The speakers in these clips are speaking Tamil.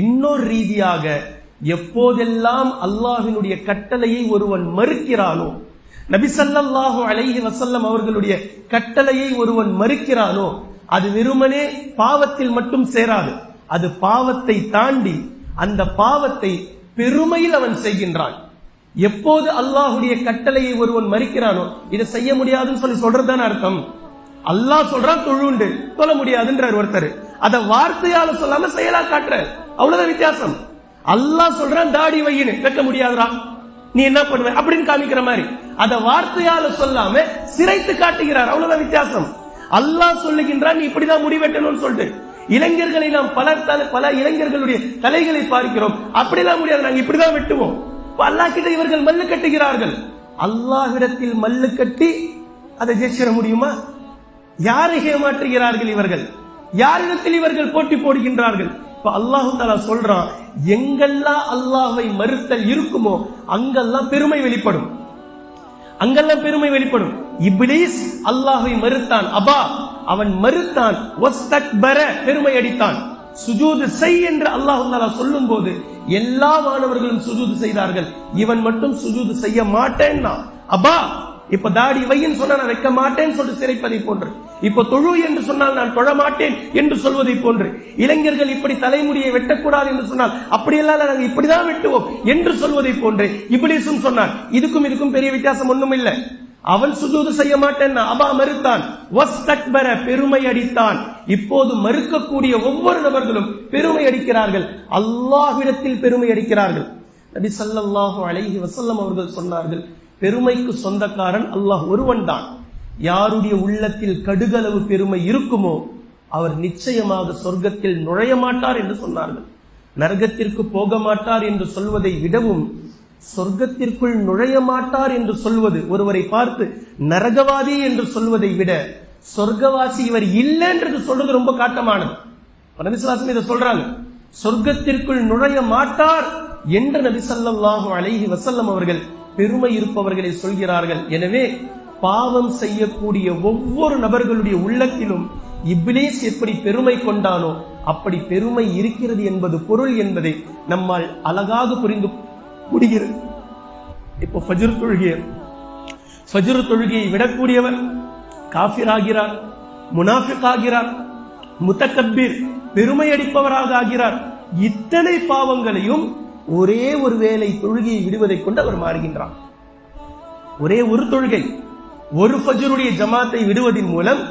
இன்னொரு ரீதியாக எப்போதெல்லாம் அல்லாஹினுடைய கட்டளையை ஒருவன் மறுக்கிறானோ நபிசல்லாஹு அலைஹி வசல்லம் அவர்களுடைய கட்டளையை ஒருவன் மறுக்கிறானோ அது வெறுமனே பாவத்தில் மட்டும் சேராது. அது பாவத்தை தாண்டி அந்த பாவத்தை பெருமையில் அவன் செய்கின்றான். எப்போது அல்லாஹுடைய கட்டளையை ஒருவன் மறுக்கிறானோ இதை செய்ய முடியாதுன்னு சொல்லி சொல்றதுதான அர்த்தம். அல்லாஹ் சொல்றான் தொழுண்டு தொழ முடியாதுன்றார் ஒருத்தர். அத வார்த்தையால சொல்லாம செயலா காட்டுற அவ்வளவுதான் வித்தியாசம். அல்லாஹ் சொல்றான் தாடி வையின்னு. வைக்க முடியாதுடா. நீ என்ன பண்ணுவ? அப்படின்னு காமிக்கிற மாதிரி. அத வார்த்தையால சொல்லாம சிரைத்து காட்டுகிறார். அவ்வளவுதான் வித்தியாசம். அல்லாஹ் சொல்லுகின்றான் நீ இப்படிதான் முடிவெட்டணும்னு சொல்லிட்டு. இளைஞர்களை நாம் பல பல இளைஞர்களுடைய தலைகளை பார்க்கிறோம். அப்படிலாம் முடியாது. நாங்க இப்படிதான் வெட்டுவோம். அல்லாஹ் கிட்ட இவர்கள் மல்லு கட்டுகிறார்கள். அல்லாஹிடத்தில் மல்லு கட்டி அதை ஜெயிச்சிட முடியுமா? யாரை ஏமாற்றுகிறார்கள் இவர்கள்? யாரிடத்தில் இவர்கள் போட்டி போடுகின்றார்கள்? இப்ப அல்லாஹு தாலா சொல்றான் எங்கெல்லாம் அல்லாஹை மறுத்தல் இருக்குமோ அங்கெல்லாம் பெருமை வெளிப்படும். அங்கெல்லாம் பெருமை வெளிப்படும். இப்லீஸ் அல்லாஹை மறுத்தான். அபா அவன் மறுத்தான். பெருமை அடித்தான். சுஜூது செய் என்று அல்லாஹு தாலா சொல்லும் போது எல்லா மாணவர்களும் சுஜூது செய்தார்கள். இவன் மட்டும் சுஜூது செய்ய மாட்டேன்னா. அபா இப்ப தாடி வைன்னு சொன்னா நான் வைக்க மாட்டேன்னு சொல்லிட்டு சிறைப்பதை போன்று. இப்ப தொழு என்று சொன்னால் நான் தொழ மாட்டேன் என்று சொல்வதை போன்று. இளைஞர்கள் இப்படி தலைமுடியை வெட்டக்கூடாது என்று சொன்னால் அப்படியெல்லாம் நாங்கள் இப்படிதான் வெட்டுவோம் என்று சொல்வதை போன்று. இப்லீஸும் சொன்னான் இதுக்கும் இதுக்கும் பெரிய வித்தியாசம் ஒண்ணும் இல்லை. அவன் சுஜூது செய்ய மாட்டேன் அபா மறுத்தான். வஸ்தக்பர பெருமை அடித்தான். இப்போது மறுக்கக்கூடிய ஒவ்வொரு நபர்களும் பெருமை அடிக்கிறார்கள். அல்லாஹ்விடத்தில் பெருமை அடிக்கிறார்கள். நபி ஸல்லல்லாஹு அலைஹி வசல்லம் அவர்கள் சொன்னார்கள் பெருமைக்கு சொந்தக்காரன் அல்லாஹ் ஒருவன் தான் யாருடைய உள்ளத்தில் கடுகளவு பெருமை இருக்குமோ அவர் நிச்சயமாக சொர்க்கத்தில் நுழைய மாட்டார் என்று சொன்னார்கள். நரகத்திற்கு போக மாட்டார் என்று சொல்வதை விடவும் சொர்க்கத்திற்குள் நுழைய மாட்டார் என்று சொல்வது ஒருவரை பார்த்து நரகவாதி என்று சொல்வதை விட சொர்க்கவாசி இவர் இல்லைன்றது சொல்றது ரொம்ப காட்டமானது. நபிசுவாசம் இதை சொல்றாங்க. சொர்க்கத்திற்குள் நுழைய மாட்டார் என்று நபி சல்லாஹு அலைஹி வசல்லம் அவர்கள் பெருமை இருப்பவர்களை சொல்கிறார்கள். எனவே பாவம் செய்யக்கூடிய ஒவ்வொரு நபர்களுடைய உள்ளத்திலும் இப்ளேஸ் எப்படி பெருமை கொண்டானோ அப்படி பெருமை இருக்கிறது என்பது பொருள் என்பதை நம்மால் அழகாக புரிந்து முடிகிறது. இப்போ ஃபஜ்ரு தொழுகை ஃபஜ்ரு தொழுகையை விடக்கூடியவர் காஃபிர் ஆகிறார் முனாஃபிக் ஆகிறார் முத்தக்கப்பீர் பெருமை அடிப்பவராக ஆகிறார். இத்தனை பாவங்களையும் ஒரே ஒரு வேளை தொழுகையை விடுவதைக் கொண்டு அவர் மாறுகின்றார். ஒரே ஒரு தொழுகை ஒரு ஃபஜ்ருடைய ஜமாத்தை விடுவதின் மூலம்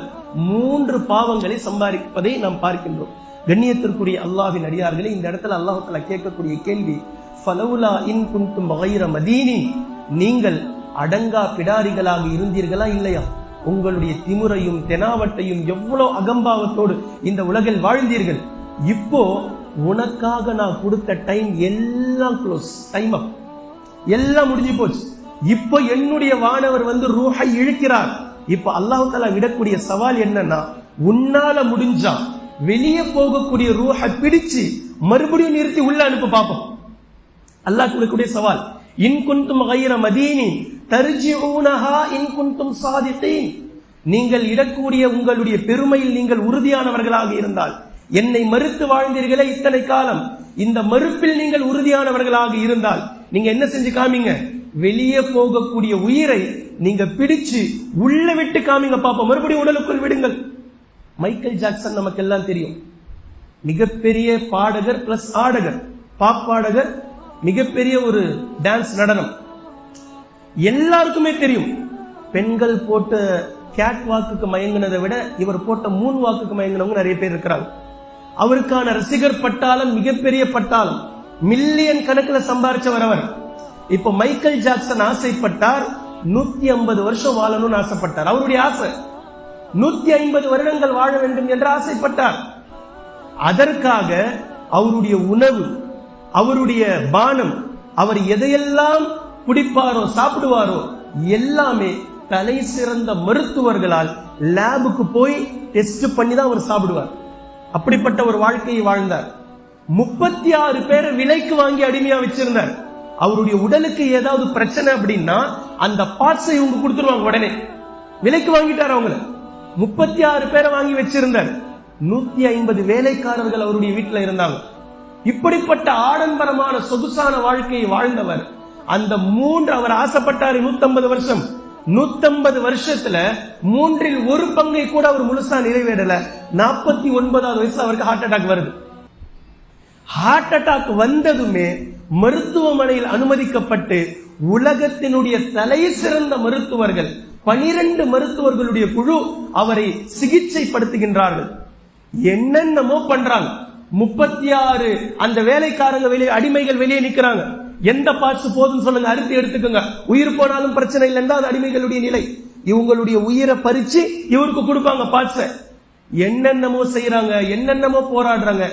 மூன்று பாவங்களை சம்பாதிப்பதை நாம் பார்க்கின்றோம். கண்ணியத்திற்குரிய அல்லாஹ்வின் அடியார்களே இந்த இடத்துல அல்லாஹத்துல கேட்கக்கூடிய கேள்வி ஃபலவுலா இன் குண்டும் வகைர மதீனி நீங்கள் அடங்கா பிடாரிகளாக இருந்தீர்களா இல்லையா? உங்களுடைய திமுறையும் தெனாவட்டையும் எவ்வளவு அகம்பாவத்தோடு இந்த உலகில் வாழ்ந்தீர்கள். இப்போ உனக்காக நான் கொடுத்த டைம் எல்லாம் க்ளோஸ் டைம் அப் எல்லாம் முடிஞ்சு போச்சு. இப்போ என்னுடைய வானவர் வந்து ரூஹை இழுக்கிறார். இப்ப அல்லாஹ் தஆலா விடக்கூடிய சவால் என்னன்னா உன்னால முடிஞ்சா வெளியே போகக்கூடிய ரூஹை பிடிச்சு மறுபடியும் நிறுத்தி உள்ள அனுப்ப பார்ப்போம். அல்லாஹ் கொடுக்கக்கூடிய சவால் இன் குன்தும் கைர மதீனி தர்ஜிஊனஹா இன் குன்தும் சாதித்தேன் நீங்கள் இடக்கூடிய உங்களுடைய பெருமையில் நீங்கள் உறுதியானவர்களாக இருந்தால் என்னை மறுத்து வாழ்ந்தீர்களே இத்தனை காலம். இந்த மறுப்பில் நீங்கள் உறுதியானவர்களாக இருந்தால் நீங்க என்ன செஞ்சு காமிங்க? வெளியே போகக்கூடிய உயிரை நீங்க பிடிச்சு உள்ள விட்டு காமிங்க பாப்போம் மறுபடியும் உடலுக்குள் விடுங்கள். மைக்கேல் ஜாக்சன் நமக்கு எல்லாம் தெரியும். மிகப்பெரிய பாடகர் பிளஸ் ஆடகர். பாப் பாடகர் மிகப்பெரிய ஒரு டான்ஸ் நடனம். எல்லாருக்குமே தெரியும். பெண்கள் போட்ட கேட் வாக்குக்கு மயங்கினதை விட இவர் போட்ட மூணு வாக்குக்கு மயங்கினவங்க நிறைய பேர் இருக்கிறாங்க. அவருக்கான ரசிகர் பட்டாளம் மிகப்பெரிய பட்டாளம். மில்லியன் கணக்கில் சம்பாரிச்சவர் அவர். இப்ப மைக்கேல் ஜாக்சன் ஆசைப்பட்டார் நூத்தி ஐம்பது வருஷம் வாழணும்னு ஆசைப்பட்டார். அவருடைய ஆசை நூத்தி ஐம்பது வருடங்கள் வாழ வேண்டும் என்று ஆசைப்பட்டார். அதற்காக அவருடைய உணவு அவருடைய பானம் அவர் எதையெல்லாம் குடிப்பாரோ சாப்பிடுவாரோ எல்லாமே தலை சிறந்த மருத்துவர்களால் லேபுக்கு போய் டெஸ்ட் பண்ணி தான் அவர் சாப்பிடுவார். அப்படிப்பட்ட ஒரு வாழ்க்கையை வாழ்ந்தார். முப்பத்தி ஆறு பேரை விலைக்கு வாங்கி அடிமையா வச்சிருந்தார். அவருடைய உடலுக்கு ஏதாவது பிரச்சனை அப்படின்னா அந்த பார்ட்ஸை இவங்க கொடுத்துருவாங்க உடனே. விலைக்கு வாங்கிட்டார் அவங்கள. முப்பத்தி ஆறு பேரை வாங்கி வச்சிருந்தார். நூத்தி ஐம்பது வேலைக்காரர்கள் அவருடைய வீட்டில் இருந்தாங்க. இப்படிப்பட்ட ஆடம்பரமான சொகுசான வாழ்க்கையை வாழ்ந்தவர். அந்த மூன்று அவர் ஆசைப்பட்டாரு நூத்தம்பது வருஷம். நூத்தம்பது வருஷத்துல மூன்றில் ஒரு பங்கை கூட அவர் முழுசா நிறைவேறல. நாற்பத்தி ஒன்பதாவது வயசுல அவருக்கு ஹார்ட் அட்டாக் வருது. ஹார்ட் அட்டாக் வந்ததுமே மருத்துவமனையில் அனுமதிக்கப்பட்டு உலகத்தினுடைய தலை சிறந்த மருத்துவர்கள் பனிரெண்டு மருத்துவர்களுடைய குழு அவரை சிகிச்சைப்படுத்துகின்றார்கள். என்னென்னமோ பண்றாங்க. முப்பத்தி ஆறு அந்த வேலைக்காரங்க வெளியே அடிமைகள் வெளியே நிக்கிறாங்க. எந்த பார்ட்ஸ் போதும் சொல்லுங்க அறுத்து எடுத்துக்கோங்க. உயிர் போனாலும் பிரச்சனை இல்லைன்னா அது அடிமைகளுடைய நிலை. இவங்களுடைய உயிரை பறிச்சு இவருக்கு கொடுப்பாங்க பார்ட்ஸ் என்னென்னமோ செய்யறாங்க என்னென்னமோ போராடுறாங்க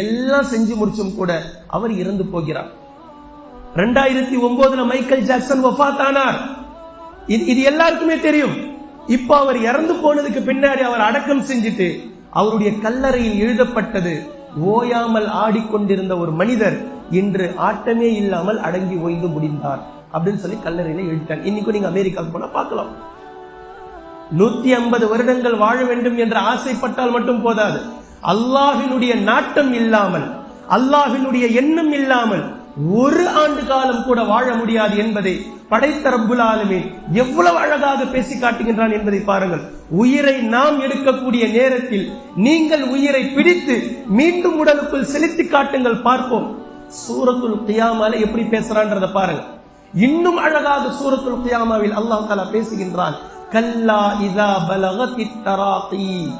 எல்லாம் செஞ்சு முடிச்சும் கூட அவர் இறந்து போகிறார். ரெண்டாயிரத்தி ஒன்பதுல மைக்கேல் ஜாக்சன் வஃபாத் ஆனார் இது இது எல்லாருக்குமே தெரியும். இப்ப அவர் இறந்து போனதுக்கு பின்னாடி அவர் அடக்கம் செஞ்சுட்டு அவருடைய கல்லறையில் எழுதப்பட்டது ஓயாமல் ஆடிக்கொண்டிருந்த ஒரு மனிதர். இன்று ஆட்டமே இல்லாமல் அடங்கி ஓய்ந்து முடிந்தார் அப்படின்னு சொல்லி கல்லறையில எழுதிட்டாங்க. இன்னைக்கு நீங்க அமெரிக்காவுக்கு போனா பார்க்கலாம். நூத்தி ஐம்பது வருடங்கள் வாழ வேண்டும் என்று ஆசைப்பட்டால் மட்டும் போதாது. அல்லாஹினுடைய நாட்டம் இல்லாமல் அல்லாஹினுடைய எண்ணம் இல்லாமல் ஒரு ஆண்டு காலம் கூட வாழ முடியாது என்பதை படைத்த ரப்புல் எவ்வளவு அழகாக பேசி காட்டுகின்றான் என்பதை பாருங்கள். உயிரை நாம் எடுக்கக்கூடிய நேரத்தில் நீங்கள் உயிரை பிடித்து மீண்டும் உடலுக்குள் செலுத்தி காட்டுங்கள். பார்ப்போம். சூரத்துல் கியாமால எப்படி பேசுறான்றத பாருங்க. இன்னும் அழகாக சூரத்துல் கியாமாவில் அல்லாஹ் தஆலா பேசுகின்றான். கல்லா இதா பலகத்தி தராத்தி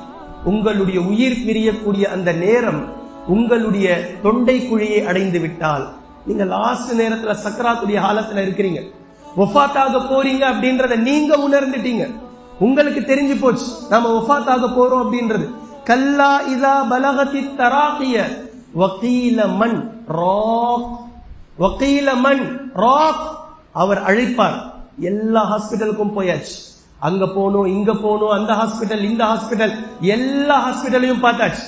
உங்களுடைய உயிர் பிரியக்கூடிய அந்த நேரம் உங்களுடைய தொண்டை குழியை அடைந்து விட்டால் நீங்க லாஸ்ட் நேரத்துல சக்கராத்துடைய காலத்துல இருக்கிறீங்க. ஒஃபாத்தாக போறீங்க அப்படின்றத நீங்க உணர்ந்துட்டீங்க. உங்களுக்கு தெரிஞ்சு போச்சு நாம ஒஃபாத்தாக போறோம் அப்படின்றது. கல்லா இதா பலகத்தி தராத்திய வக்கீல மண் ராக். வக்கீல மண் ராக். அவர் அழைப்பார். எல்லா ஹாஸ்பிட்டலுக்கும் போயாச்சு. அங்க போகணும் இங்க போகணும் அந்த ஹாஸ்பிட்டல் இந்த ஹாஸ்பிட்டல் எல்லா ஹாஸ்பிட்டலையும் பார்த்தாச்சு.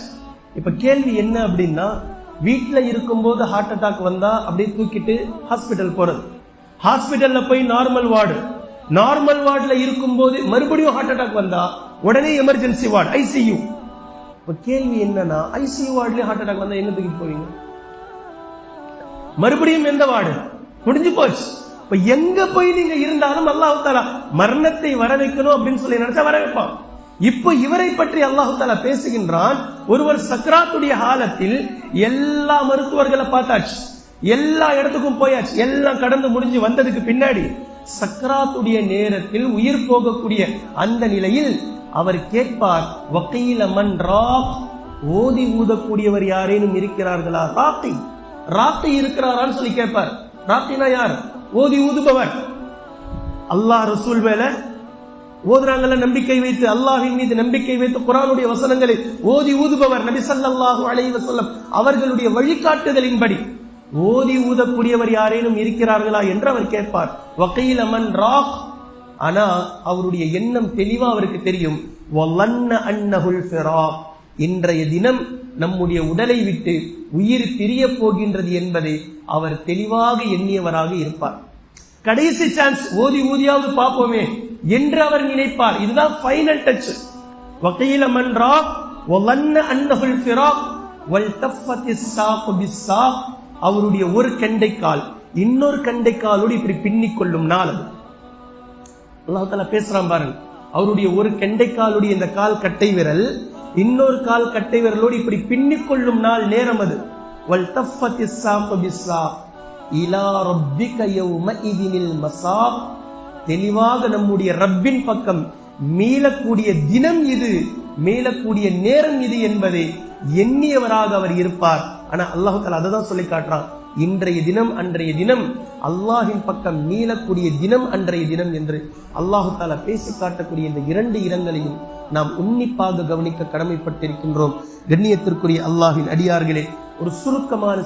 இப்ப கேள்வி என்ன அப்படின்னா வீட்டுல இருக்கும்போது ஹார்ட் அட்டாக் வந்தா அப்படியே தூக்கிட்டு ஹாஸ்பிட்டல் போறது. ஹாஸ்பிட்டல்ல போய் நார்மல் வார்டு நார்மல் வார்டுல இருக்கும்போது மறுபடியும் ஹார்ட் அட்டாக் வந்தா உடனே எமர்ஜென்சி வார்டு ஐசியூ இப்ப கேள்வி என்னன்னா ஐசியூ வார்டுலயே ஹார்ட் அட்டாக் வந்தா என்ன தூக்கிட்டு போவீங்க? மறுபடியும் எந்த வார்டு முடிஞ்சு போச்சு. இப்ப எங்க போய் நீங்க இருந்தாலும் அல்லாஹு தாலா மரணத்தை வர வைக்கணும் அப்படின்னு சொல்லி நினைச்சா வர வைப்பான். இப்போ இவரை பற்றி அல்லாஹு தாலா பேசுகின்றான். ஒருவர் சக்ராத்துடைய காலத்தில் எல்லா மருத்துவர்களை பார்த்தாச்சு. எல்லா இடத்துக்கும் போயாச்சு. எல்லாம் கடந்து முடிஞ்சு வந்ததுக்கு பின்னாடி சக்ராத்துடைய நேரத்தில் உயிர் போகக்கூடிய அந்த நிலையில் அவர் கேட்பார் வக்கீல மன் ராக். ஓதி ஊதக்கூடியவர் யாரேனும் இருக்கிறார்களா? ராக்கி. ராத்தி இருக்கிறாரான்னு சொல்லி கேட்பார். ராத்தினா யார்? ஓதி ஊதுபவர். அல்லாஹ் ரசூல் மேல ஓதுறாங்கல்ல நம்பிக்கை வைத்து அல்லாஹின் மீது நம்பிக்கை வைத்து குரானுடைய வசனங்களை ஓதி ஊதுபவர் நபி ஸல்லல்லாஹு அலைஹி வசல்லம் அவர்களுடைய வழிகாட்டுதலின்படி. ஓதி ஊதக்கூடியவர் யாரேனும் இருக்கிறார்களா என்று அவர் கேட்பார். வக்கீல் அமன் ராக். ஆனா அவருடைய எண்ணம் தெளிவா அவருக்கு தெரியும். வல்லன்ன அன்னஹுல் ஃபிராக். இன்றைய தினம் நம்முடைய உடலை விட்டு உயிர் பிரிய போகின்றது என்பதை அவர் தெளிவாக எண்ணியவராக இருப்பார். கடைசி சான்ஸ் ஓதி ஊதியாவது பார்ப்போமே என்று அவர் நினைப்பார். இதுதான் ஃபைனல் டச் வகையில மன்றா ராக் வல்லன்ன அன்னஹுல் ஃபிராக்? வல் தஃபத்தி சாக் பிஸ்ஸாக்? அவருடைய ஒரு கெண்டைக்கால் இன்னொரு கெண்டைக்காலோடு இப்படி பின்னிக் கொள்ளும் நாள் அது. அல்லாஹால பேசுறான் பாருங்க. அவருடைய ஒரு கெண்டைக்காலுடைய இந்த கால் கட்டை விரல் இன்னொரு கால் கட்டை விரலோடு இப்படி பின்னிக் கொள்ளும் நாள் நேரம் அது. வல் தஃபத்திஸ் சாக் இலா ரப்பிக யௌமஇதினில் மசாப். தெளிவாக நம்முடைய ரப்பின் பக்கம் மீளக்கூடிய தினம் இது மீளக்கூடிய நேரம் இது என்பதை எண்ணியவராக அவர் இருப்பார். ஆனா அல்லாஹு அதை தான் சொல்லி காட்டுறான். இன்றைய தினம் அன்றைய தினம் அல்லாஹின் பக்கம் மீளக்கூடிய தினம் அன்றைய தினம் என்று அல்லாஹு தாலா பேசி காட்டக்கூடிய இந்த இரண்டு இடங்களையும் நாம் உன்னிப்பாக கவனிக்க கடமைப்பட்டிருக்கின்றோம். கண்ணியத்திற்குரிய அல்லாஹின் அடியார்களே ஒரு சுருக்கமான